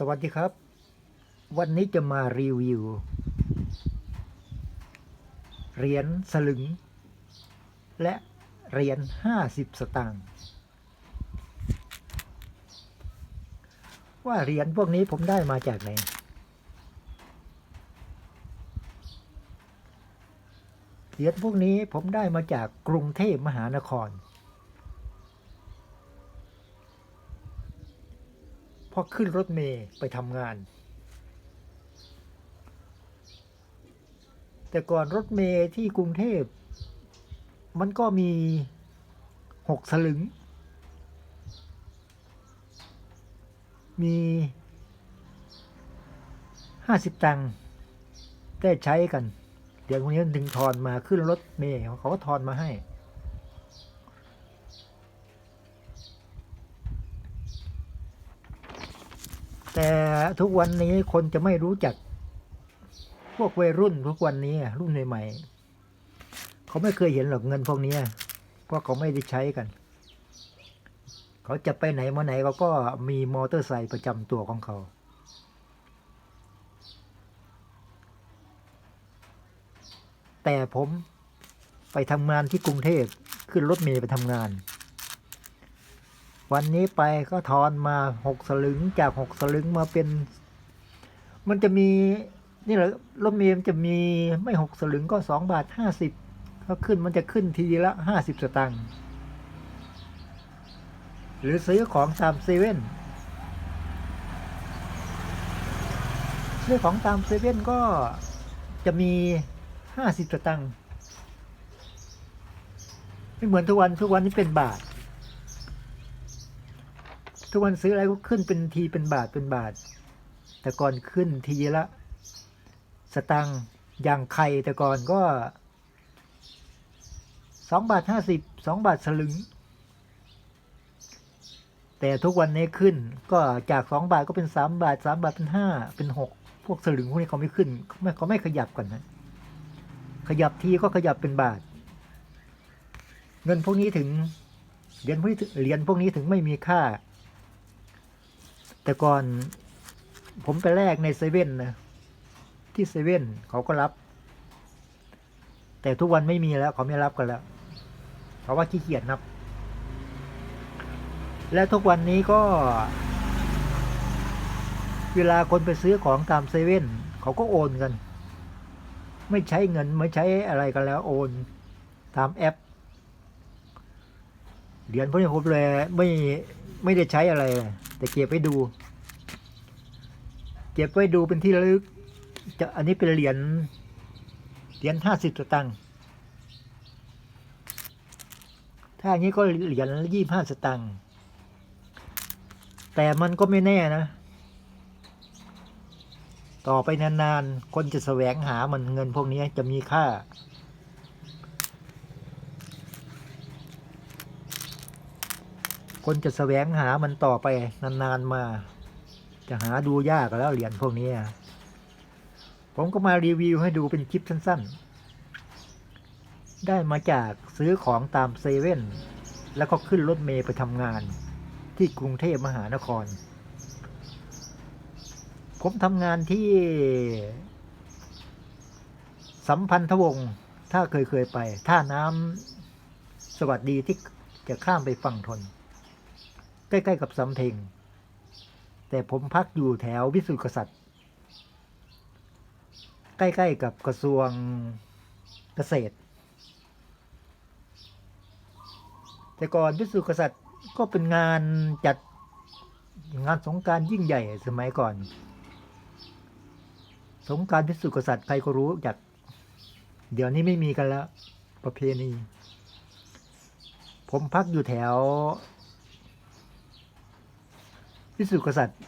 สวัสดีครับ วันนี้จะมารีวิวเหรียญสลึง และเหรียญห้าสิบสตางค์ว่าเหรียญพวกนี้ผมได้มาจากไหน เหรียญพวกนี้ผมได้มาจากกรุงเทพมหานคร อขึ้นรถเมย์ไปทำงาน แต่ก่อนรถเมย์ที่กรุงเทพ มันก็มีหกสลึง มีห้าสิบตังค์ได้ใช้กัน เดี๋ยวพวกนี้ถึงทอนมาขึ้นรถเมย์เขาก็ทอนมาให้ แต่ทุกวันนี้คนจะไม่รู้จัก พวกวัยรุ่นทุกวันนี้รุ่นใหม่ๆเขาไม่เคยเห็นหรอกเงินพวกนี้เพราะเขาไม่ได้ใช้กัน เขาจะไปไหนมาไหนเขาก็มีมอเตอร์ไซค์ประจำตัวของเขาแต่ผมไปทำงานที่กรุงเทพขึ้นรถเมล์ไปทำงาน วันนี้ไปก็ทอนมาหกสลึงจากหกสลึงมาเป็น มันจะมีนี่แหละรถเมล์มันจะมีไม่หกสลึงก็สองบาทห้าสิบก็ขึ้นมันจะขึ้นทีละห้าสิบสตางค์หรือซื้อของตามเซเว่นซื้อของตามเซเว่นก็จะมีห้าสิบสตางค์ไม่เหมือนทุกวันทุกวันนี้เป็นบาท ทุกวันซื้ออะไรก็ขึ้นเป็นทีเป็นบาทเป็นบาท แต่ก่อนขึ้นทีละ สตังค์อย่างไข่แต่ก่อนก็สองบาทห้าสิบสองบาทสลึง แต่ทุกวันนี้ขึ้นก็จากสองบาทก็เป็นสามบาทสามบาทเป็นห้าเป็นหกพวกสลึงพวกนี้เขาไม่ขึ้นเขาไม่เขาไม่ขยับกันนะขยับทีก็ขยับเป็นบาท เงินพวกนี้ถึงเหรียญพวกนี้ถึงเหรียญพวกนี้ถึงไม่มีค่า แต่ก่อนผมไปแลกในเซเว่นนะที่เซเว่นเขาก็รับ แต่ทุกวันไม่มีแล้วเขาไม่รับกันแล้วเพราะว่าขี้เกียจนับ และทุกวันนี้ก็ เวลาคนไปซื้อของตามเซเว่นเขาก็โอนกัน ไม่ใช้เงินไม่ใช้อะไรกันแล้วโอนตามแอปเหรียญพวกนี้ผมเลยไม่ ไม่ได้ใช้อะไรแต่เก็บไว้ดู เก็บไว้ดูเป็นที่ระลึก จะอันนี้เป็นเหรียญเหรียญห้าสิบสตังค์ถ้าอันนี้ก็เหรียญยี่ห้าสตังค์แต่มันก็ไม่แน่นะ ต่อไปนานๆ คนจะแสวงหามันเงินพวกนี้จะมีค่า คนจะแสวงหามันต่อไปนานๆมา จะหาดูยากแล้วเหรียญพวกนี้ ผมก็มารีวิวให้ดูเป็นคลิปสั้นๆ ได้มาจากซื้อของตามเซเว่นแล้วก็ขึ้นรถเมย์ไปทำงานที่กรุงเทพมหานคร ผมทำงานที่ สัมพันธวงศ์ถ้าเคยเคยไป ท่าน้ำสวัสดีที่จะข้ามไปฝั่งทน ใกล้ ๆ กับสำเพ็ง แต่ผมพักอยู่แถววิสุทธิกษัตริย์ ใกล้ ๆ กับกระทรวงเกษตร แต่ก่อนวิสุทธิกษัตริย์ก็เป็นงานจัดงานสงการยิ่งใหญ่สมัยก่อน สงการพิสุทธิกษัตริย์ใครก็รู้จัก เดี๋ยวนี้ไม่มีกันแล้ว ประเพณี ผมพักอยู่แถว พิสุทธิกษัตริย์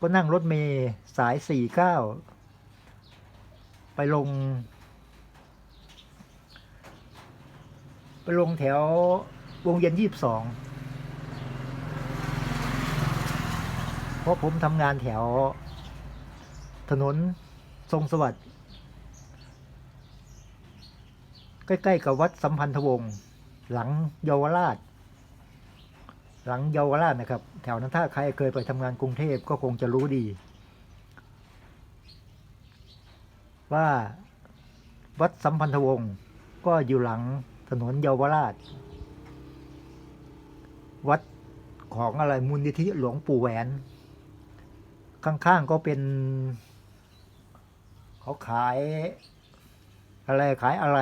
ก็นั่งรถเมย์สายสี่เก้าไปลง ไปลงแถววงเย็นยี่สิบสองเพราะผมทำงานแถว ถนนทรงสวัสดิ์ใกล้ ๆ กับวัดสัมพันธวงศ์หลังเยาวราช หลังเยาวราชนะครับ แถวนั้นถ้าใครเคยไปทำงานกรุงเทพก็คงจะรู้ดี ว่าวัดสัมพันธวงศ์ก็อยู่หลังถนนเยาวราช วัดของอะไรมูลนิธิหลวงปู่แหวน ข้างๆก็เป็น เขาขายอะไรขายอะไร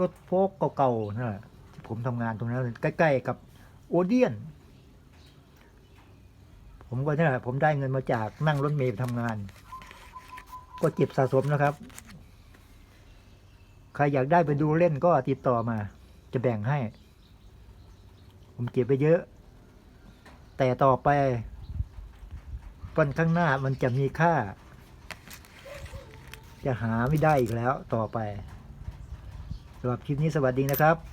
รถโฟกเก่าๆนั่นแหละที่ผมทำงานตรงนั้น ใกล้ ๆ กับ โอเดียน ผมก็นี่แหละผมได้เงินมาจากนั่งรถเมล์ทำงาน ก็เก็บสะสมนะครับ ใครอยากได้ไปดูเล่นก็ติดต่อมา จะแบ่งให้ ผมเก็บไปเยอะ แต่ต่อไปวันข้างหน้ามันจะมีค่า จะหาไม่ได้อีกแล้วต่อไปสำหรับคลิปนี้สวัสดีนะครับ